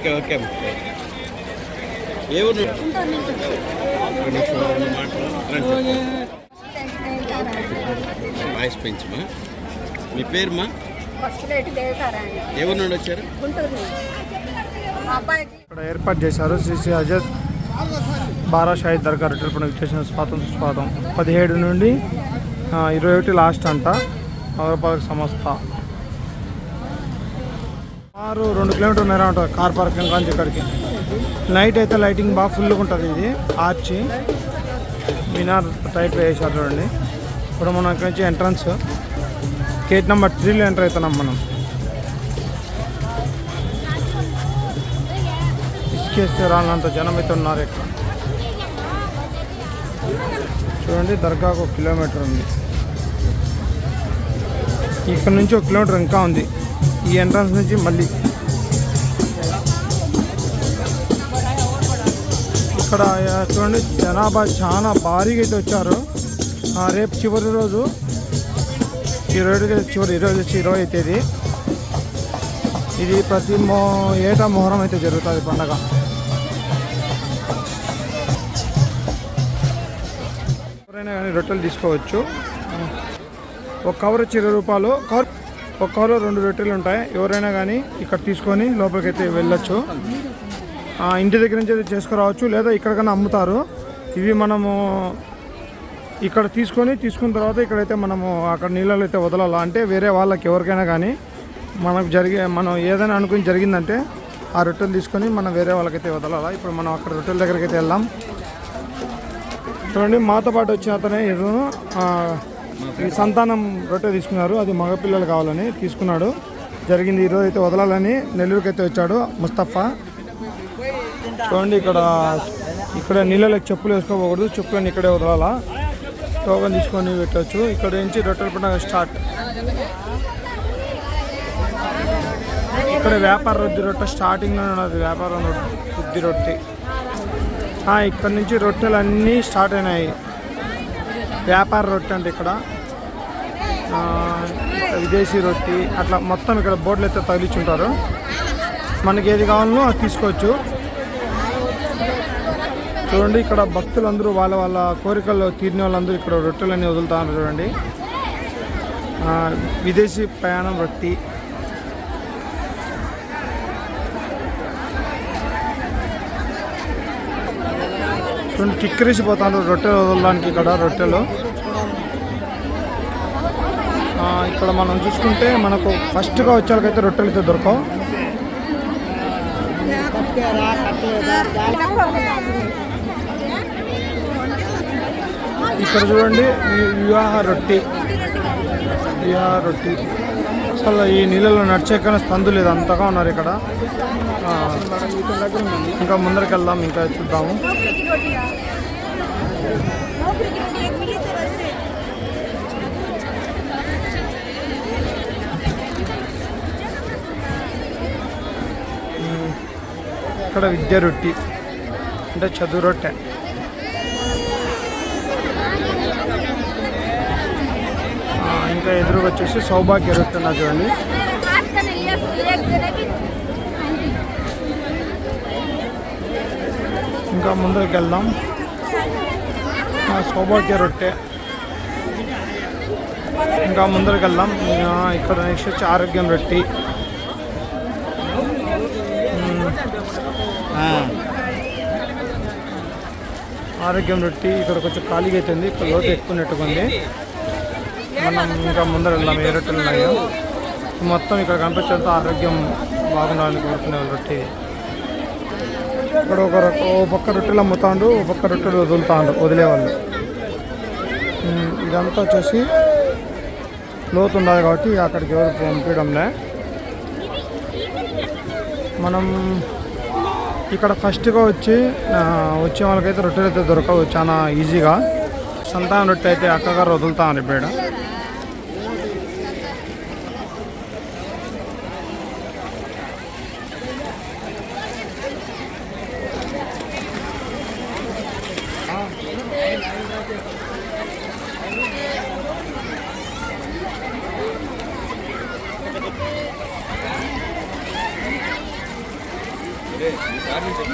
Okay okay. ఏ ఊరు? Voice పెంచమా? మీ పేరుమా? పసుపులేటి నుండి వచ్చారు? ఇక్కడ ఏర్పాటు చేశారు శ్రీ అజత్ బారా షాహిద్ దర్గా రిటర్పణ విచ్చేసిన చేసిన స్వాతం సుస్వాతం. పదిహేడు నుండి ఇరవై ఒకటి లాస్ట్ అంట నగరపాలక సంస్థ. ఆరు రెండు కిలోమీటర్ మేర ఉంటుంది కార్ పార్కింగ్ కానీ ఇక్కడికి. నైట్ అయితే లైటింగ్ బాగా ఫుల్గా ఉంటుంది ఇది ఆర్చి మినార్ టైప్ వేసారు చూడండి. ఇప్పుడు మనం ఇక్కడ నుంచి ఎంట్రన్స్ గేట్ నెంబర్ త్రీలో ఎంటర్ అవుతున్నాం మనం. ఇసుకేస్తే రానంత జనం అయితే ఉన్నారు ఇక్కడ. చూడండి దర్గాకు ఒక కిలోమీటర్ ఉంది. ఇక్కడ నుంచి ఒక కిలోమీటర్ ఇంకా ఉంది. ఈ ఎంట్రన్స్ నుంచి మళ్ళీ. ఇక్కడ చూడండి జనాభా చాలా భారీగా అయితే వచ్చారు. ఆ, రేపు చివరి రోజు ఈ రోజు చివరి ఈరోజు వచ్చి ఇరవై తేదీ. ఇది ప్రతి మో ఏటా మొహరం అయితే జరుగుతుంది పండగ. ఎవరైనా కానీ రొట్టెలు తీసుకోవచ్చు. ఒక కవర్ వచ్చి ఇరవై రూపాయలు. కవర్ ఒక రెండు రొట్టెలు ఉంటాయి. ఎవరైనా కానీ ఇక్కడ తీసుకొని లోపలికి అయితే వెళ్ళొచ్చు ఇంటి దగ్గర నుంచి అయితే చేసుకురావచ్చు లేదా ఇక్కడికైనా అమ్ముతారు. ఇవి మనము ఇక్కడ తీసుకొని తీసుకున్న తర్వాత ఇక్కడైతే మనము అక్కడ నీళ్ళలో అయితే వదలాలి? అంటే వేరే వాళ్ళకి ఎవరికైనా కానీ మనకు జరిగే మనం ఏదైనా అనుకుని జరిగిందంటే ఆ రొట్టెలు తీసుకొని మనం వేరే వాళ్ళకైతే వదలాలా? ఇప్పుడు మనం అక్కడ రొట్టెల దగ్గరికి అయితే వెళ్దాం. చూడండి మాతో పాటు వచ్చిన అతనే ఏదో సంతానం రొట్టె తీసుకున్నారు. అది మగపిల్లలు కావాలని తీసుకున్నాడు. జరిగింది ఈరోజు అయితే వదలాలని నెల్లూరుకి అయితే వచ్చాడు ముస్తఫా. చూడండి ఇక్కడ ఇక్కడ నీళ్ళకి చెప్పులు వేసుకోకూడదు. చెప్పులను ఇక్కడే వదలాలా. టోకన్ తీసుకొని పెట్టవచ్చు ఇక్కడ నుంచి రొట్టెల పండుగ స్టార్ట్. ఇక్కడ వ్యాపార రొద్ది రొట్టె స్టార్టింగ్లో ఉన్నది. వ్యాపారం రొట్టె రుద్ది రొట్టె. ఆ, ఇక్కడ నుంచి రొట్టెలు అన్నీ స్టార్ట్ అయినాయి. వ్యాపార రొట్టె అంటే ఇక్కడ. విదేశీ రొట్టి అట్లా మొత్తం ఇక్కడ బోర్డులు అయితే తగిలించుంటారు మనకి ఏది కావాలనో అది తీసుకోవచ్చు. చూడండి ఇక్కడ భక్తులందరూ వాళ్ళ వాళ్ళ కోరికలు తీరిన వాళ్ళందరూ ఇక్కడ రొట్టెలన్నీ వదులుతారు చూడండి. విదేశీ ప్రయాణం రొట్టి. చూడండి కిక్కిరిసిపోతాను రొట్టెలు వదలడానికి ఇక్కడ రొట్టెలు. ఇక్కడ మనం చూసుకుంటే మనకు ఫస్ట్గా వచ్చే వాళ్ళకైతే రొట్టెలు అయితే దొరకవు. ఇక్కడ చూడండి వివాహ రొట్టి. వివాహ రొట్టి. అసలు ఈ నీళ్ళలో నడిచేకనే స్తందు లేదు అంతగా ఉన్నారు ఇక్కడ. ఇంకా ముందరికి వెళ్దాం ఇంకా చూద్దాము. ఇక్కడ విద్య రొట్టి. అంటే చదువు రొట్టె. ఇంకా ఎదురుగా వచ్చేసి సౌభాగ్య రొట్టె ఉన్నది చూడండి. ఇంకా ముందరికి వెళ్దాం. సౌభాగ్య రొట్టె. ఇంకా ముందరికి వెళ్దాం. ఇక్కడ నెక్స్ట్ వచ్చి ఆరోగ్యం రొట్టి. ఆరోగ్యం రొట్టి ఇక్కడ కొంచెం ఖాళీగా అవుతుంది ఇక్కడ లోతు ఎక్కువ ఉంది మనం ఇంకా ముందర వెళ్దాం. ఏ రొట్టెలు ఉన్నాయో. మొత్తం ఇక్కడ కనిపించేంత ఆరోగ్యం బాగుండాలని కోరుకునే రొట్టె. ఇక్కడ ఒక ఓ పక్క రొట్టెలు అమ్ముతాండు ఓ పక్క రొట్టెలు వదులుతాండు వదిలేవాళ్ళు. ఇదంతా వచ్చేసి లోతు ఉండాలి కాబట్టి అక్కడికి ఎవరు పంపించడంలే. మనం ఇక్కడ ఫస్ట్గా వచ్చి వచ్చే వాళ్ళకైతే రొట్టెలు అయితే దొరకవు చాలా ఈజీగా. సంతాన రొట్టె అయితే అక్కగారు వదులుతా అని పేడ 练习，还是什？